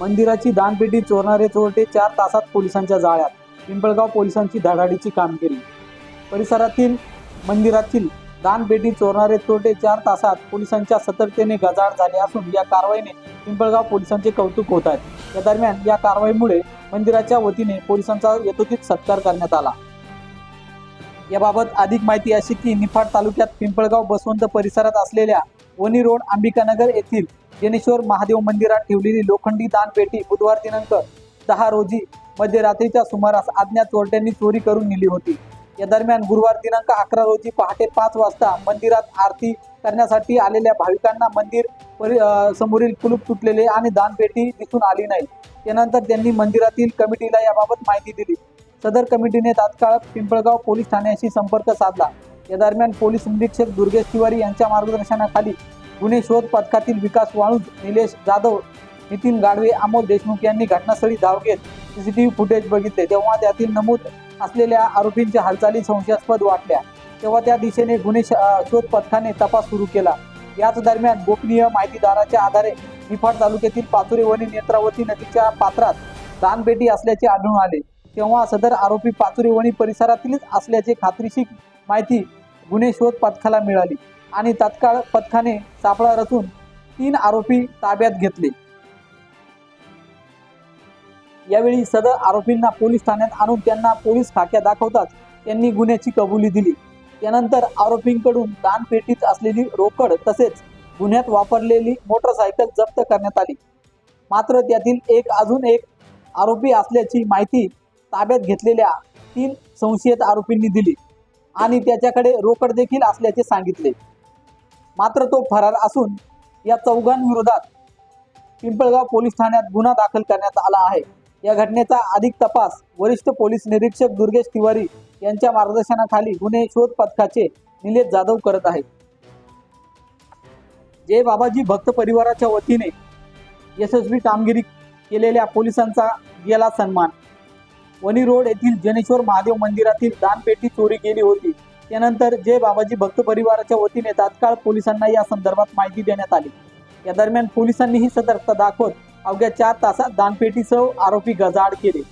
मंदिराची दानपेटी चोरणारे चोरटे चार तासात पोलिसांच्या जाळ्यात पिंपळगाव पोलिसांची धडाडीची कामगिरी. परिसरातील मंदिरातील दानपेटी चोरणारे चोरटे चार तासात पोलिसांच्या सतर्कतेने गजाळ झाले असून या कारवाईने पिंपळगाव पोलिसांचे कौतुक होत आहे. या दरम्यान या कारवाईमुळे मंदिराच्या वतीने पोलिसांचा यथोचित सत्कार करण्यात आला. याबाबत अधिक माहिती अशी की निफाड तालुक्यात पिंपळगाव बसवंत परिसरात असलेल्या वनी रोड अंबिकानगर येथील जनेश्वर महादेव मंदिरात ठेवलेली लोखंडी दानपेटी बुधवार दिनांक दहा रोजी मध्यरात्रीच्या सुमारास अज्ञात चोरट्यांनी चोरी करून नेली होती. या दरम्यान गुरुवार दिनांक अकरा रोजी पहाटे पाच वाजता मंदिरात आरती करण्यासाठी आलेल्या भाविकांना मंदिर परि समोरील कुलूप तुटलेले आणि दानपेटी दिसून आली नाही. त्यानंतर त्यांनी मंदिरातील कमिटीला याबाबत माहिती दिली. सदर कमिटीने तात्काळ पिंपळगाव पोलीस ठाण्याशी संपर्क साधला. या दरम्यान पोलीस निरीक्षक दुर्गेश तिवारी यांच्या मार्गदर्शनाखाली गुन्हे शोध पथकातील विकास वाळूंज निलेश जाधव नितीन गाडवे अमोल देशमुख यांनी घटनास्थळी धाव घेत सीसीटीव्ही फुटेज बघितले. तेव्हा त्यातील नमूद असलेल्या आरोपींच्या हालचाली संशयास्पद वाटल्या. तेव्हा त्या दिशेने गुन्हे शोध पथकाने तपास सुरू केला. याच दरम्यान गोपनीय माहितीदाराच्या आधारे निफाड तालुक्यातील पाचुरे वणी नेत्रावती नदीच्या पात्रात दानपेटी असल्याचे आढळून आले. तेव्हा सदर आरोपी पाचुरे वणी परिसरातीलच असल्याचे खात्रीशीर माहिती गुन्हे शोध पथकाला मिळाली. आणि तत्काळ पथकाने सापळा रचून तीन आरोपी ताब्यात घेतले. यावेळी सदर आरोपींना पोलीस ठाण्यात आणून त्यांना पोलीस खाक्या दाखवताच त्यांनी गुन्ह्याची कबुली दिली. त्यानंतर आरोपींकडून दानपेटीत असलेली रोकड तसेच गुन्ह्यात वापरलेली मोटरसायकल जप्त करण्यात आली. मात्र त्यातील एक अजून एक आरोपी असल्याची माहिती ताब्यात घेतलेल्या तीन संशयित आरोपींनी दिली आणि त्याच्याकडे रोकड देखील असल्याचे सांगितले. मात्र तो फरार असून या चौघांविरोधात पिंपळगाव पोलीस ठाण्यात गुन्हा दाखल करण्यात आला आहे. या घटनेचा अधिक तपास वरिष्ठ पोलीस निरीक्षक दुर्गेश तिवारी यांच्या मार्गदर्शनाखाली गुन्हे शोध पथकाचे निलेश जाधव करत आहेत. जय बाबाजी भक्त परिवाराच्या वतीने यशस्वी कामगिरी केलेल्या पोलिसांचा गेला सन्मान. वनी रोड येथील जनेश्वर महादेव मंदिरातील दानपेटी चोरी केली होती. त्यानंतर जे बाबाजी भक्त परिवाराच्या वतीने तात्काळ पोलिसांना या संदर्भात माहिती देण्यात आली. या दरम्यान पोलिसांनी ही सतर्कता दाखवत अवघ्या चार तासात दानपेटीसह आरोपी गजाआड केले.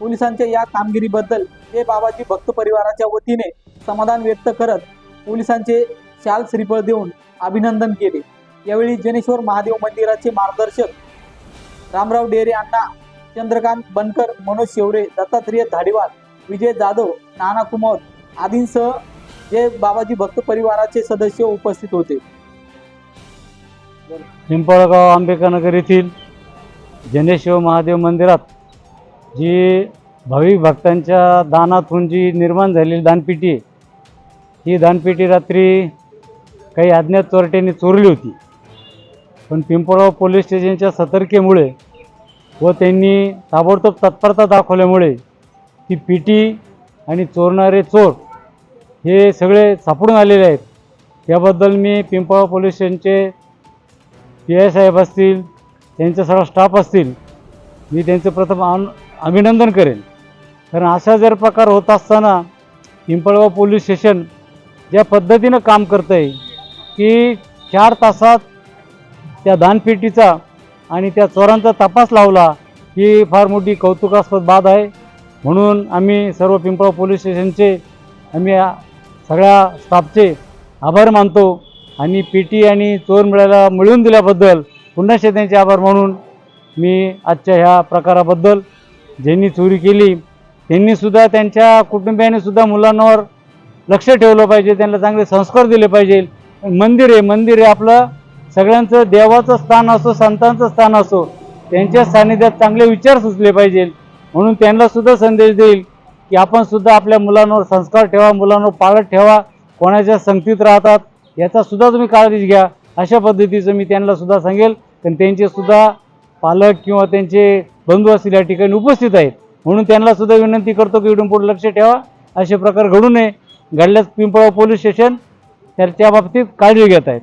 पोलिसांच्या या कामगिरीबद्दल जे बाबाजी भक्त परिवाराच्या वतीने समाधान व्यक्त करत पोलिसांचे शाल श्रीफळ देऊन अभिनंदन केले. यावेळी जनेश्वर महादेव मंदिराचे मार्गदर्शक रामराव डेरे अण्णा चंद्रकांत बनकर मनोज शेवरे दत्तात्रेय धाडीवाल विजय जाधव नाना कुमार आदींसह जे बाबाजी भक्त परिवाराचे सदस्य उपस्थित होते. पिंपळगाव आंबेकानगर येथील जनेश्वर महादेव मंदिरात जी भाविक भक्तांच्या दानातून जी निर्माण झालेली दानपेटी आहे ही दानपेटी रात्री काही अज्ञात चोरट्यांनी चोरली होती. पण पिंपळगाव पोलीस स्टेशनच्या सतर्केमुळे व त्यांनी ताबडतोब तत्परता दाखवल्यामुळे ती पेटी आणि चोरणारे चोर हे सगळे सापडून आलेले आहेत. याबद्दल मी पिंपळा पोलीस स्टेशनचे पी आय साहेब असतील त्यांचा सगळा स्टाफ असतील मी त्यांचं प्रथम आन अभिनंदन करेन. कारण असा जर प्रकार होत असताना पिंपळगाव पोलीस स्टेशन ज्या पद्धतीनं काम करतं आहे की चार तासात त्या दानपेटीचा आणि त्या चोरांचा तपास लावला ही फार मोठी कौतुकास्पद बाब आहे. म्हणून आम्ही सर्व पिंपळगाव पोलीस स्टेशनचे आम्ही सगळ्या स्टाफचे आभार मानतो आणि पी टी आणि चोर मिळायला मिळवून दिल्याबद्दल पुन्हा एकदा त्यांचे आभार म्हणून मी आजच्या ह्या प्रकाराबद्दल ज्यांनी चोरी केली त्यांनीसुद्धा त्यांच्या कुटुंबियांनीसुद्धा मुलांवर लक्ष ठेवलं पाहिजे त्यांना चांगले संस्कार दिले पाहिजे. मंदिर आहे मंदिर आहे आपलं. सगळ्यांचं देवाचं स्थान असो संतांचं स्थान असो त्यांच्या सानिध्यात चांगले विचार सुचले पाहिजे. म्हणून त्यांनासुद्धा संदेश देईल. की आपण सुद्धा आपल्या मुलांवर संस्कार ठेवा मुलांवर पाळत ठेवा कोणाच्या संगतीत राहतात याचा सुद्धा तुम्ही काळजी घ्या. अशा पद्धतीचं मी त्यांना सुद्धा सांगेल. कारण त्यांचे सुद्धा पालक किंवा त्यांचे बंधू असतील या ठिकाणी उपस्थित आहेत. म्हणून त्यांना सुद्धा विनंती करतो की इडून पुढे लक्ष ठेवा. असे प्रकार घडू नये. घडल्यास पिंपळगाव पोलीस स्टेशन तर त्या बाबतीत काळजी घेत आहेत.